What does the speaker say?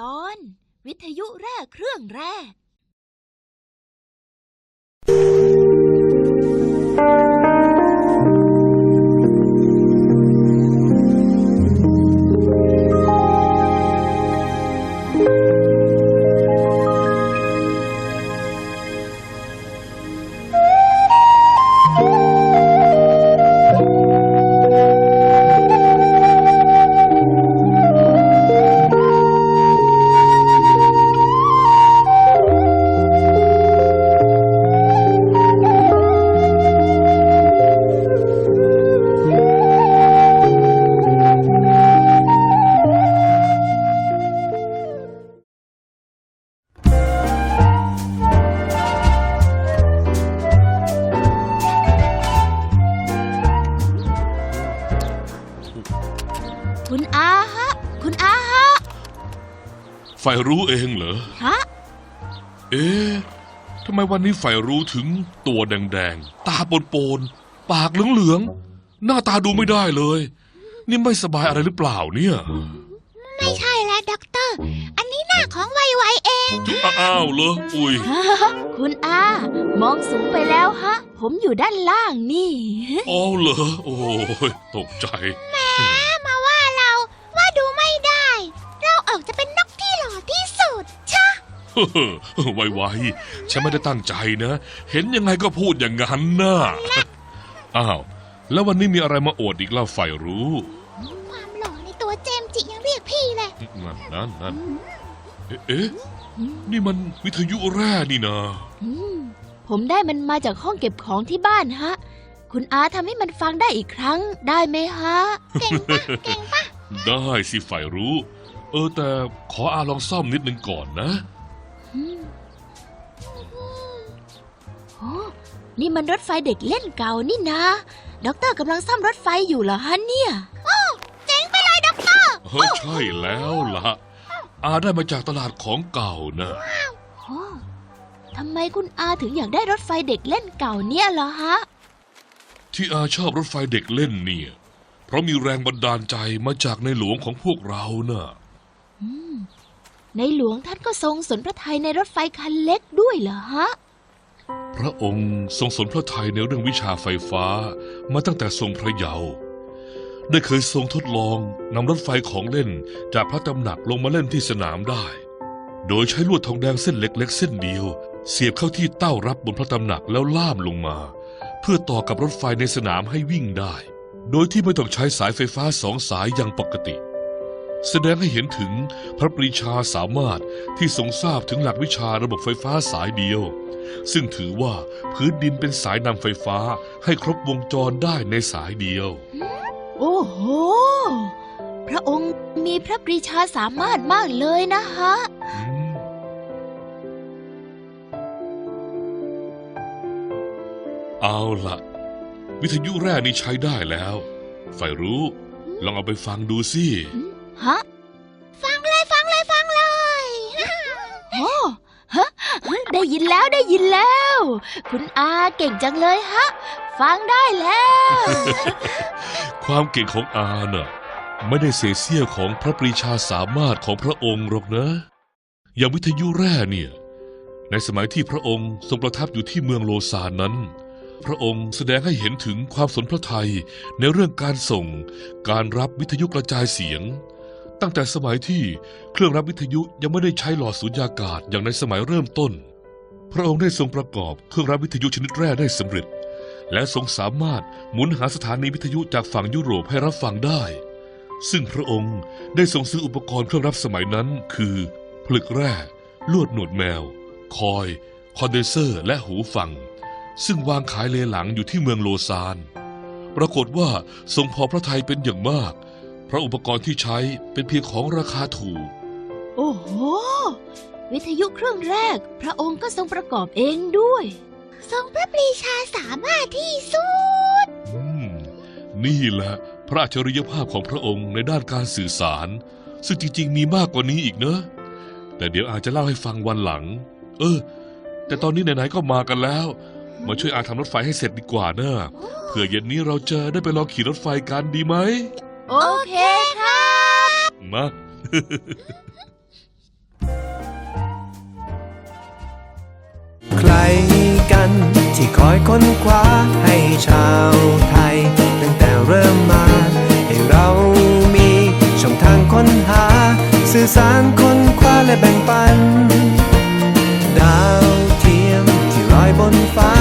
ตอน วิทยุแรกเครื่องแรก ไฟรู้เองเหรอ ฮะ เอ๊ะทำไมวันนี้ไฟรู้ถึงตัวแดงๆ ตาปนๆ ปากเหลืองๆ หน้าตาดูไม่ได้เลย นี่ไม่สบายอะไรหรือเปล่าเนี่ย ไม่ใช่แล้วด็อกเตอร์ อันนี้หน้าของไวไวเอง อ้าวเหรอ อุ้ย คุณอา มองสูงไปแล้วฮะ ผมอยู่ด้านล่างนี่ อ้าวเหรอ โอ้ยตกใจแไวๆฉันไม่ได้ตั้งใจนะ เห็นยังไงก็พูดอย่างนั้นนะอ้าว แล้ววันนี้มีอะไรมาอวดอีกเล่าไฟรู้ ความหล่อในตัวเจมส์จิยังเรียกพี่เลย นั่นนั่นนั่นเอ๊ะเอ๊ะนี่มันวิทยุแร่นี่นะอืมผมได้มันมาจากห้องเก็บของที่บ้านฮะ คุณอาทำให้มันฟังได้อีกครั้งได้ไหมฮะ เก่งปะเก่งปะได้สิฝ่ายรู้ เออแต่ขออาลองซ่อมนิดนึงก่อนนะอืม โอ้นี่มันรถไฟเด็กเล่นเก่านี่นะ ด็อกเตอร์กำลังซ่อมรถไฟอยู่เหรอฮะเนี่ยเจ๋งไปเลยด็อกเตอร์เฮ้ยใช่แล้วล่ะ อาได้มาจากตลาดของเก่านะโอ้ทำไมคุณอาถึงอยากได้รถไฟเด็กเล่นเก่าเนี่ยเหรอฮะ ที่อาชอบรถไฟเด็กเล่นเนี่ย เพราะมีแรงบันดาลใจมาจากในหลวงของพวกเราน่ะ ในหลวงท่านก็ทรงสนพระทัยในรถไฟคันเล็กด้วยเหรอฮะ พระองค์ทรงสนพระทัยในเรื่องวิชาไฟฟ้ามาตั้งแต่ทรงพระเยาว์ได้เคยทรงทดลองนำรถไฟของเล่นจากพระตำหนักลงมาเล่นที่สนามได้ โดยใช้ลวดทองแดงเส้นเล็กๆ เส้นเดียว เสียบเข้าที่เต้ารับบนพระตำหนักแล้วล่ามลงมา เพื่อต่อกับรถไฟในสนามให้วิ่งได้ โดยที่ไม่ต้องใช้สายไฟฟ้าสองสายอย่างปกติ แสดงให้เห็นถึงพระปรีชาสามารถที่ทรงทราบถึงหลักวิชาระบบไฟฟ้าสายเดียว ซึ่งถือว่าพื้นดินเป็นสายนำไฟฟ้าให้ครบวงจรได้ในสายเดียว โอ้โห พระองค์มีพระปรีชาสามารถมากเลยนะฮะอืมเอาละ วิทยุแร่นี้ใช้ได้แล้ว ไฟรู้ ลองเอาไปฟังดูสิ ฮะ ฟังเลยฟังเลยฟังเลยโอ้ฮะได้ยินแล้วได้ยินแล้ว คุณอาเก่งจังเลยฮะ ฟังได้แล้ว ความเก่งของอาน่ะไม่ได้เสียเสี้ยวของพระปรีชาสามารถของพระองค์หรอกนะ อย่างวิทยุแร่เนี่ย ในสมัยที่พระองค์ทรงประทับอยู่ที่เมืองโลซานนั้น พระองค์แสดงให้เห็นถึงความสนพระทัยในเรื่องการส่ง การรับวิทยุกระจายเสียง ตั้งแต่สมัยที่เครื่องรับวิทยุยังไม่ได้ใช้หลอดสูญญากาศอย่างในสมัยเริ่มต้น พระองค์ได้ทรงประกอบเครื่องรับวิทยุชนิดแรกได้สำเร็จ และทรงสามารถหมุนหาสถานีวิทยุจากฝั่งยุโรปให้รับฟังได้ ซึ่งพระองค์ได้ทรงซื้ออุปกรณ์เครื่องรับสมัยนั้นคือผลึกแร่ ลวดหนวดแมว คอย คอนเดนเซอร์ และหูฟัง ซึ่งวางขายเลหลังอยู่ที่เมืองโลซาน ปรากฏว่าทรงพอพระทัยเป็นอย่างมาก เพราะอุปกรณ์ที่ใช้เป็นเพียงของราคาถูก โอ้โห วิทยุเครื่องแรก พระองค์ก็ทรงประกอบเองด้วย ทรงพระปรีชาสามารถที่สุด อืม นี่แหละพระอัจฉริยภาพของพระองค์ในด้านการสื่อสาร ซึ่งจริงๆมีมากกว่านี้อีกเนอะแต่เดี๋ยวอาจจะเล่าให้ฟังวันหลัง เออ แต่ตอนนี้ไหนๆก็มากันแล้ว มาช่วยอาทำรถไฟให้เสร็จดีกว่าเนอะเผื่อเย็นนี้เราจะได้ไปลองขี่รถไฟกันดีไหม โอเคครับ มา ใครกันที่คอยค้นคว้าให้ชาวไทย ตั้งแต่เริ่มมา ให้เรามีช่องทางค้นหา สื่อสารค้นคว้าและแบ่งปัน ดาวเทียมที่ลอยบนฟ้า